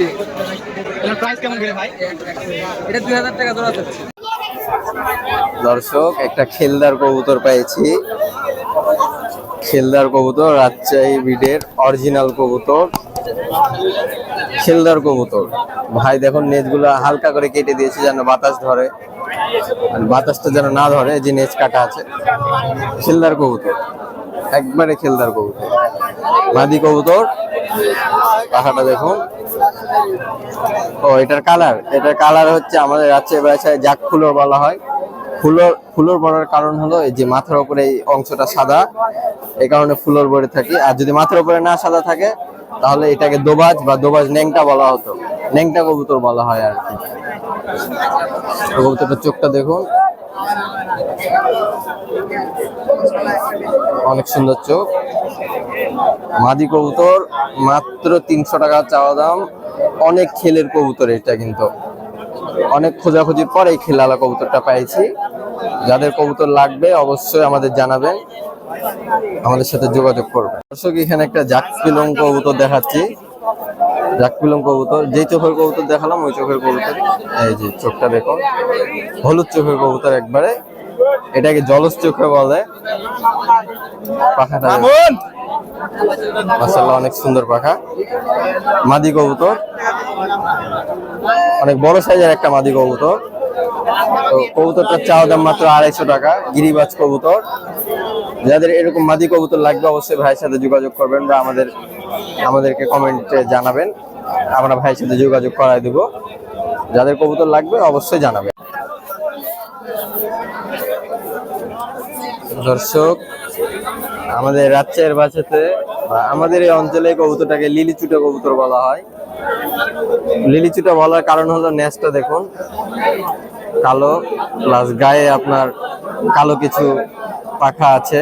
এটার প্রাইস কেমন করে ভাই? এটা দুই হাজার টাকা জোড়া যাচ্ছে দর্শক একটা খেলদার কবুতর পেয়েছি খেলদার কবুতর রাজশাহী ব্রিডের অরিজিনাল কবুতর। খেলদার কবুতর। ভাই দেখুন নেজগুলো হালকা করে কেটে দিয়েছে যেন বাতাস ধরে। আর বাতাসটা যেন না ধরে যে নেজ কাটা আছে। খেলদার কবুতর। একবারে খেলদার কবুতর। মাদি কবুতর। পাখাটা দেখুন। ও, এটার কালার এটার কালার হচ্ছে আমাদের রাজশাহী ভাষায় জাক ফুলর বলা হয়। ফুলর ফুলর বড়ার কারণ হলো এই যে মাথার উপরে এই অংশটা সাদা, এই কারণে ফুলর বলে থাকি। আর যদি মাথার উপরে না সাদা থাকে, তাহলে এটাকে দোবাজ বা দোবাজ ন্যাংটা বলা হতো। ন্যাংটা কবুতর বলা হয় আর কি। তো কবুতরটার চোখটা দেখুন। অনেক সুন্দর চোখ। মাদি কবুতর, মাত্র তিনশো টাকা চাওয়া দাম। অনেক খেলের কবুতর এটা কিন্তু। অনেক খোঁজাখুঁজির পর এই খেলালা কবুতরটা পাইছি। যাদের কবুতর লাগবে অবশ্যই আমাদের জানাবেন। আমাদের সাথে যোগাযোগ করবেন। দর্শক, এখানে একটা জাক পিলং কবুতর দেখাচ্ছি। জাক পিলং কবুতর, যেই চোখের কবুতর দেখালাম, ওই চোখের কবুতর। এই যে চোখটা দেখুন, হলুদ চোখের কবুতর একবারে। এটাকে জলস চোখে বলে। পাখাটা মাশাআল্লাহ, অনেক সুন্দর পাখা। মাদি কবুতর। অনেক বড় সাইজের একটা মাদি কবুতর। তো কবুতরটার চাওয়া দাম মাত্র আড়াইশো টাকা, গিরিবাজ কবুতর। যাদের এরকম মাদি কবুতর লাগবে, অবশ্যই ভাইয়ের সাথে যোগাযোগ করবেন বা আমাদের, আমাদেরকে কমেন্টে জানাবেন। আমরা ভাইয়ের সাথে যোগাযোগ করাই দেব। যাদের কবুতর লাগবে, অবশ্যই জানাবেন। দর্শক আমাদের রাজশাহীর বাসাতে আমাদের এই অঞ্চলে কবুতরটাকে লিলিচুটা কবুতর বলা হয়। লিলিচুটা বলার কারণ হলো নেসটা দেখুন, কালো প্লাস গায়ে আপনার কালো কিছু পাখা আছে।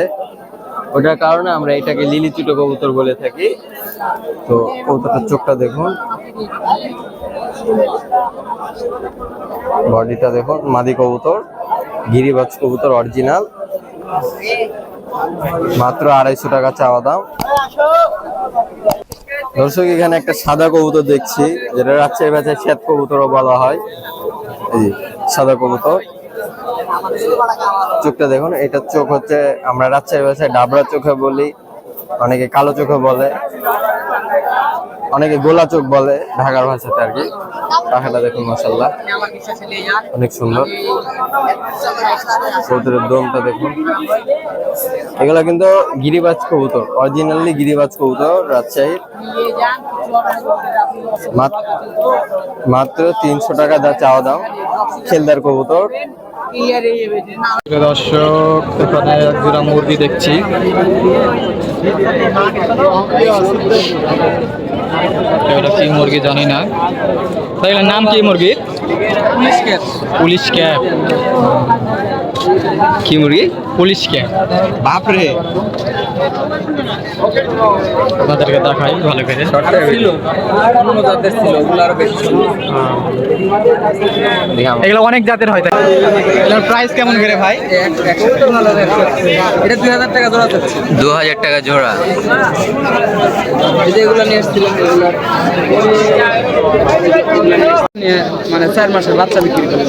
ওটার কারণে আমরা এটাকে লিলিচুটো কবুতর বলে থাকি। তো কবুতরটার চোখটা দেখুন। বডিটা দেখুন, মাদি কবুতর, গিরিবাজ কবুতর অরিজিনাল মাত্র আড়াইশো টাকা চাওয়া দাম। দর্শক, এখানে একটা সাদা কবুতর দেখছি, যেটা রাজশাহী ভাষায় শ্বেত কবুতরও বলা হয়। এই সাদা কবুতর। চোখটা দেখুন, এটা চোখ হচ্ছে, আমরা রাজশাহী ভাষায় ডাবরা চোখে বলি। অনেকে কালো চোখে বলে, অনেকে গোলা চোখ বলে ঢাকার ভাষাতে আর কি। পাখাটা দেখুন মশাল্লাহ অনেক সুন্দর। কবুতরের দমটা দেখুন। এগুলা কিন্তু গিরিবাজ কবুতর অরিজিনালি গিরিবাজ কবুতর, রাজশাহীর। মাত- মাত্র তিনশো টাকা দা চাওয়া দাম, খেলদার কবুতর। দর্শক এখানে এক জোড়া মুরগি দেখছি। এটা কি মুরগি জানি না। তাই নাম কি মুরগির? Police cap. কি মুরগি? পুলিশ ক্যাপ বাপরে। আপনাদেরকে দেখাই ভালো করে। জাতের ওগুলো আরও এগুলো অনেক জাতের হয় তাই এগুলোর প্রাইস কেমন করে ভাই। এটা দুই হাজার টাকা জোড়া যাচ্ছে দু হাজার টাকা জোড়া। এগুলো নিয়ে এসেছিলাম নিয়ে মানে চার মাসের বাচ্চা বিক্রি করলেন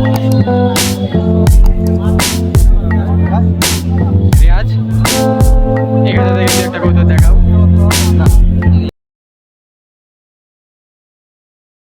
Thank